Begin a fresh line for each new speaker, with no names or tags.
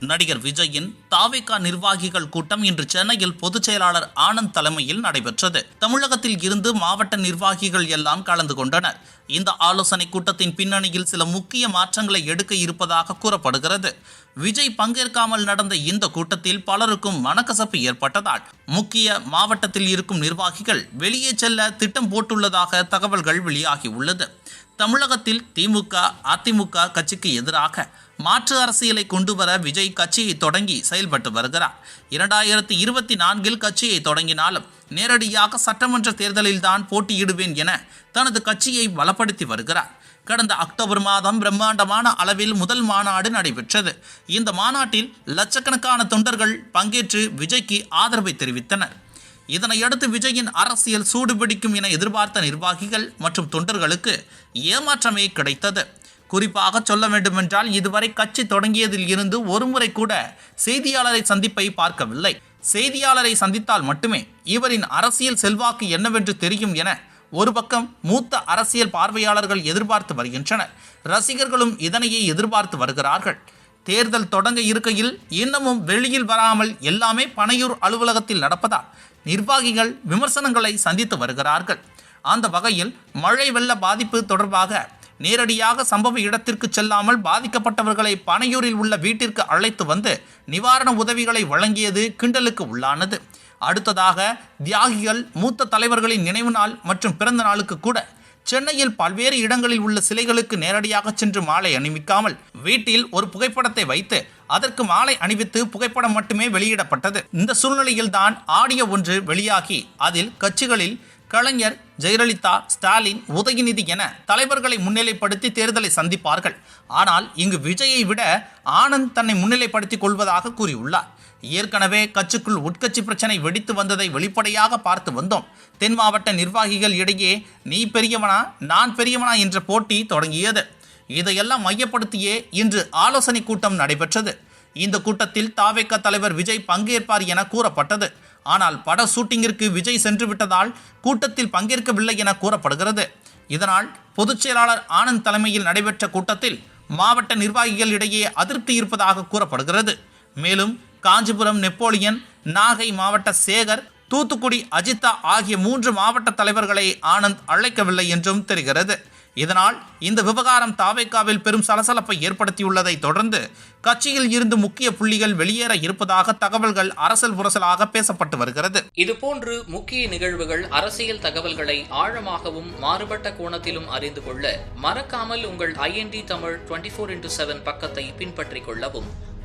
நடிகர் விஜயின் தாவேகா நிர்வாகிகள் கூட்டம் இன்று சென்னையில் பொதுச் செயலாளர் ஆனந்த் தலைமையில் நடைபெற்றது. தமிழகத்தில் இருந்து மாவட்ட நிர்வாகிகள் எல்லாம் கலந்து கொண்டனர். இந்த ஆலோசனை கூட்டத்தின் பின்னணியில் சில முக்கிய மாற்றங்களை எடுக்க இருப்பதாக கூறப்படுகிறது. விஜய் பங்கேற்காமல் நடந்த இந்த கூட்டத்தில் பலருக்கும் மனக்கசப்பு ஏற்பட்டதால் முக்கிய மாவட்டத்தில் இருக்கும் நிர்வாகிகள் வெளியே செல்ல திட்டம் போட்டுள்ளதாக தகவல்கள் வெளியாகி உள்ளது. தமிழகத்தில் திமுக அதிமுக கட்சிக்கு எதிராக மாற்று அரசியலை கொண்டு வர விஜய் கட்சியை தொடங்கி செயல்பட்டு வருகிறார். இரண்டாயிரத்தி இருபத்தி நான்கில் கட்சியை தொடங்கினாலும் நேரடியாக சட்டமன்ற தேர்தலில்தான் போட்டியிடுவேன் என தனது கட்சியை பலப்படுத்தி வருகிறார். கடந்த அக்டோபர் மாதம் பிரம்மாண்டமான அளவில் முதல் மாநாடு நடைபெற்றது. இந்த மாநாட்டில் லட்சக்கணக்கான தொண்டர்கள் பங்கேற்று விஜய்க்கு ஆதரவை தெரிவித்தனர். இதனையடுத்து விஜயின் அரசியல் சூடுபிடிக்கும் என எதிர்பார்த்த நிர்வாகிகள் மற்றும் தொண்டர்களுக்கு ஏமாற்றமே கிடைத்தது. குறிப்பாக சொல்ல வேண்டுமென்றால் இதுவரை கட்சி தொடங்கியதில் இருந்து ஒருமுறை கூட செய்தியாளரை சந்திப்பை பார்க்கவில்லை. செய்தியாளரை சந்தித்தால் மட்டுமே இவரின் அரசியல் செல்வாக்கு என்னவென்று தெரியும் என ஒரு பக்கம் மூத்த அரசியல் பார்வையாளர்கள் எதிர்பார்த்து வருகின்றனர். ரசிகர்களும் இதனையே எதிர்பார்த்து வருகிறார்கள். தேர்தல் தொடங்க இருக்கையில் இன்னமும் வெளியில் வராமல் எல்லாமே பனையூர் அலுவலகத்தில் நடப்பதால் நிர்வாகிகள் விமர்சனங்களை சந்தித்து வருகிறார்கள். அந்த வகையில் மழை வெள்ள பாதிப்பு தொடர்பாக நேரடியாக சம்பவ இடத்திற்கு செல்லாமல் பாதிக்கப்பட்டவர்களை பனையூரில் உள்ள வீட்டிற்கு அழைத்து வந்து நிவாரண உதவிகளை வழங்கியது கிண்டலுக்கு உள்ளானது. அடுத்ததாக தியாகிகள் மூத்த தலைவர்களின் நினைவு நாள் மற்றும் பிறந்த நாளுக்கு கூட சென்னையில் பல்வேறு இடங்களில் உள்ள சிலைகளுக்கு நேரடியாக சென்று மாலை அணிவிக்காமல் வீட்டில் ஒரு புகைப்படத்தை வைத்து அதற்கு மாலை அணிவித்து புகைப்படம் மட்டுமே வெளியிடப்பட்டது. இந்த சூழ்நிலையில் தான் ஆடியோ ஒன்று வெளியாகி அதில் கட்சிகளில் கலைஞர் ஜெயலலிதா ஸ்டாலின் உதயநிதி என தலைவர்களை முன்னிலைப்படுத்தி தேர்தலை சந்திப்பார்கள். ஆனால் இங்கு விஜயை விட ஆனந்த் தன்னை முன்னிலைப்படுத்திக் கொள்வதாக கூறியுள்ளார். ஏற்கனவே கட்சிக்குள் உட்கட்சி பிரச்சனை வெடித்து வந்ததை வெளிப்படையாக பார்த்து வந்தோம். தென் மாவட்ட நிர்வாகிகள் இடையே நீ பெரியவனா நான் பெரியவனா என்ற போட்டி தொடங்கியது. இதையெல்லாம் மையப்படுத்தியே இன்று ஆலோசனை கூட்டம் நடைபெற்றது. இந்த கூட்டத்தில் தாவேக்க தலைவர் விஜய் பங்கேற்பார் என கூறப்பட்டது. ஆனால் பட ஷூட்டிங்கிற்கு விஜய் சென்று விட்டதால் கூட்டத்தில் பங்கேற்கவில்லை என கூறப்படுகிறது. இதனால் பொதுச் செயலாளர் ஆனந்த் தலைமையில் நடைபெற்ற கூட்டத்தில் மாவட்ட நிர்வாகிகள் இடையே அதிருப்தி இருப்பதாக கூறப்படுகிறது. மேலும் காஞ்சிபுரம் நெப்போலியன் நாகை மாவட்ட சேகர் தூத்துக்குடி அஜிதா ஆகிய மூன்று மாவட்ட தலைவர்களை ஆனந்த் அழைக்கவில்லை என்றும் தெரிகிறது. இதனால் இந்த விவகாரம் தாவேக்காவில் பெரும் சலசலப்பை ஏற்படுத்தியுள்ளதை தொடர்ந்து கட்சியில் இருந்து முக்கிய புள்ளிகள் வெளியேற இருப்பதாக தகவல்கள் அரசல் புரசலாக பேசப்பட்டு வருகிறது.
இதுபோன்று முக்கிய நிகழ்வுகள் அரசியல் தகவல்களை ஆழமாகவும் மாறுபட்ட கோணத்திலும் அறிந்து கொள்ள மறக்காமல் உங்கள் IND Tamil twenty four into seven பக்கத்தை பின்பற்றிக் கொள்ளவும்.